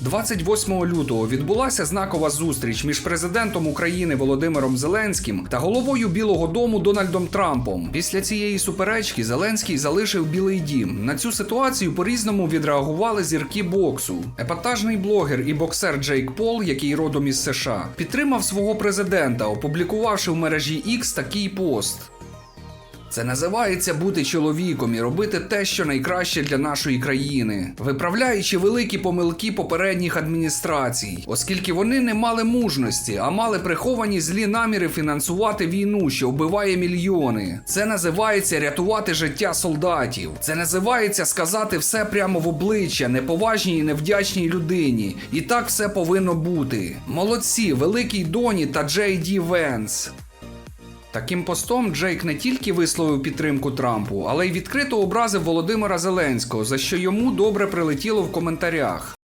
28 лютого відбулася знакова зустріч між президентом України Володимиром Зеленським та головою Білого Дому Дональдом Трампом. Після цієї суперечки Зеленський залишив Білий Дім. На цю ситуацію по-різному відреагували зірки боксу. Епатажний блогер і боксер Джейк Пол, який родом із США, підтримав свого президента, опублікувавши в мережі X такий пост. Це називається бути чоловіком і робити те, що найкраще для нашої країни, виправляючи великі помилки попередніх адміністрацій, оскільки вони не мали мужності, а мали приховані злі наміри фінансувати війну, що вбиває мільйони. Це називається рятувати життя солдатів. Це називається сказати все прямо в обличчя неповажній і невдячній людині. І так все повинно бути. Молодці, великий Доні та Джей Ді Венс. Таким постом Джейк не тільки висловив підтримку Трампу, але й відкрито образив Володимира Зеленського, за що йому добре прилетіло в коментарях.